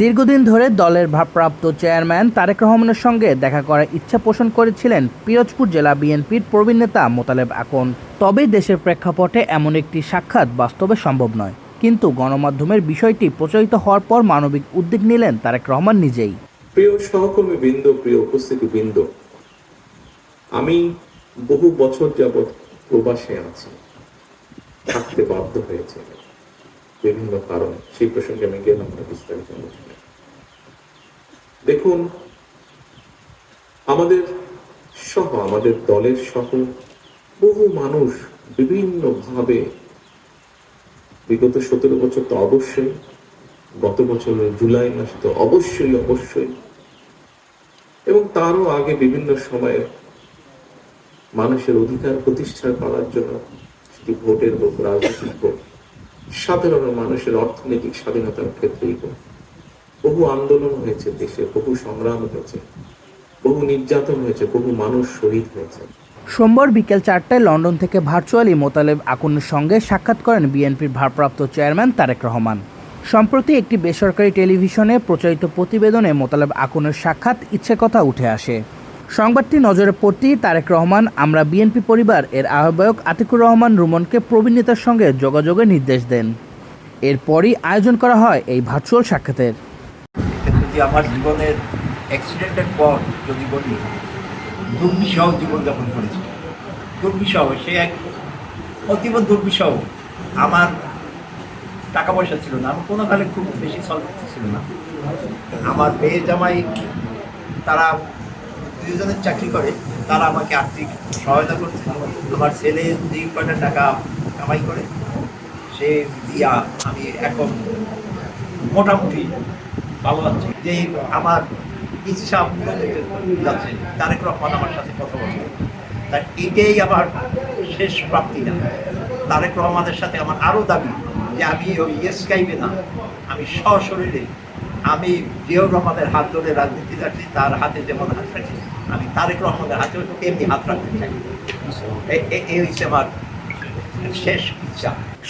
দীর্ঘদিন ধরে দলের ভারপ্রাপ্ত চেয়ারম্যান তারেক রহমানের সঙ্গে দেখা করার ইচ্ছা পোষণ করেছিলেন পিরোজপুর জেলা বিএনপির প্রবীণ নেতা মোতালেব আকন। তবে দেশের প্রেক্ষাপটে এমন একটি সাক্ষাৎ বাস্তবে সম্ভব নয়। কিন্তু গণমাধ্যমের বিষয়টি প্রচারিত হওয়ার পর মানবিক উদ্যোগ নিলেন তারেক রহমান নিজেই। প্রিয় সহকর্মী বৃন্দ, প্রিয় উপস্থিতি বৃন্দ, আমি বহু বছর যাবৎ প্রবাসে আছি, থাকতে বাধ্য হয়েছে। বিভিন্ন কারণ, সেই প্রসঙ্গে আমি গেলাম না বিস্তারিত দেখুন, আমাদের সহ, আমাদের দলের সহ বহু মানুষ বিভিন্ন ভাবে বিগত সতেরো বছর তো অবশ্যই, গত বছরের জুলাই মাসে তো অবশ্যই অবশ্যই, এবং তারও আগে বিভিন্ন সময়ে মানুষের অধিকার প্রতিষ্ঠা করার জন্য সেটি ভোটের হোক রাজনৈতিক হোক সাধারণ মানুষের অর্থনৈতিক স্বাধীনতার ক্ষেত্রেই বহু আন্দোলন হয়েছে দেশে, বহু সংগ্রাম হয়েছে, বহু নির্যাতন হয়েছে, বহু মানুষ শহীদ হয়েছে। সোমবার বিকেল চারটায় লন্ডন থেকে ভার্চুয়ালি মোতালেব আকুনের সঙ্গে সাক্ষাৎ করেন বিএনপির ভারপ্রাপ্ত চেয়ারম্যান তারেক রহমান। সম্প্রতি একটি বেসরকারি টেলিভিশনে প্রচারিত প্রতিবেদনে মোতালেব আকুনের সাক্ষাৎ ইচ্ছে কথা উঠে আসে। সংবাদটি নজরে পড়তেই তারেক রহমান, আমরা বিএনপি পরিবার, এর আহ্বায়ক আতিকুর রহমান রুমনকে প্রবীণ নেতার সঙ্গে যোগাযোগের নির্দেশ দেন। এরপরই আয়োজন করা হয় এই ভার্চুয়াল সাক্ষাতের। আমার জীবনের অ্যাক্সিডেন্টের পর যদি বলি, দুর্বিষহ জীবনযাপন করেছি। দুর্বিষহ, সে এক অতীব দুর্বিষহ। আমার টাকা পয়সা ছিল না আমার কোনো কালে খুব বেশি সলভ ছিল না। আমার মেয়ে জামাই, তারা দুজনের চাকরি করে, তারা আমাকে আর্থিক সহায়তা করছে। আমার ছেলে দুই কয়টা টাকা কামাই করে, সে দিয়া আমি এখন মোটামুটি ভালো আছে। যে আমার ইচ্ছা যাচ্ছে, তারেক রহমান আমার সাথে কথা বলছে। তাই এটাই আমার শেষ প্রাপ্তি না। তারেক রহমানের সাথে আমার আরও দাবি যে আমি ওই স্কাইপে না, আমি সশরীরে, আমি জিয়াউর রহমানের হাত ধরে রাজনীতি যাচ্ছি তার হাতে যেমন হাত রাখি আমি তারেক রহমানের হাতে এমনি হাত রাখতে চাই। এই হচ্ছে আমার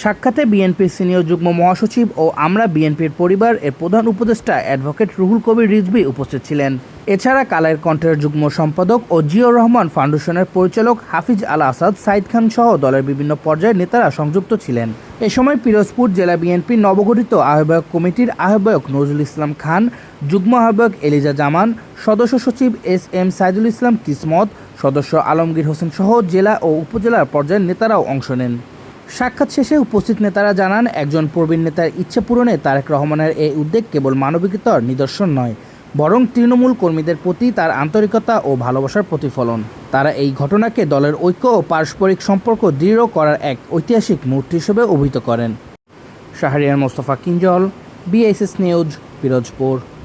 সাক্ষাতে বিএনপির সিনিয়র যুগ্ম মহাসচিব ও আমরা বিএনপির পরিবার এর প্রধান উপদেষ্টা অ্যাডভোকেট রুহুল কবির রিজভি উপস্থিত ছিলেন। এছাড়া কালের কণ্ঠের যুগ্ম সম্পাদক ও জিয়র রহমান ফাউন্ডেশনের পরিচালক হাফিজ আল আসাদ, সাইদ খান সহ দলের বিভিন্ন পর্যায়ের নেতারা সংযুক্ত ছিলেন। এ সময় পিরোজপুর জেলা বিএনপির নবগঠিত আহ্বায়ক কমিটির আহ্বায়ক নজরুল ইসলাম খান, যুগ্ম আহ্বায়ক এলিজা জামান, সদস্য সচিব এস এম সাইদুল ইসলাম কিসমত সদস্য আলমগীর হোসেন সহ জেলা ও উপজেলার পর্যায়ের নেতারাও অংশ নেন। সাক্ষাৎ শেষে উপস্থিত নেতারা জানান, একজন প্রবীণ নেতার ইচ্ছে পূরণে তারেক রহমানের এই উদ্যোগ কেবল মানবিকতার নিদর্শন নয়, বরং তৃণমূল কর্মীদের প্রতি তার আন্তরিকতা ও ভালোবাসার প্রতিফলন। তারা এই ঘটনাকে দলের ঐক্য ও পারস্পরিক সম্পর্ক দৃঢ় করার এক ঐতিহাসিক মুহূর্ত হিসেবে অভিহিত করেন। Shahriar Mostafa Kinjal, BSS news, Pirojpur.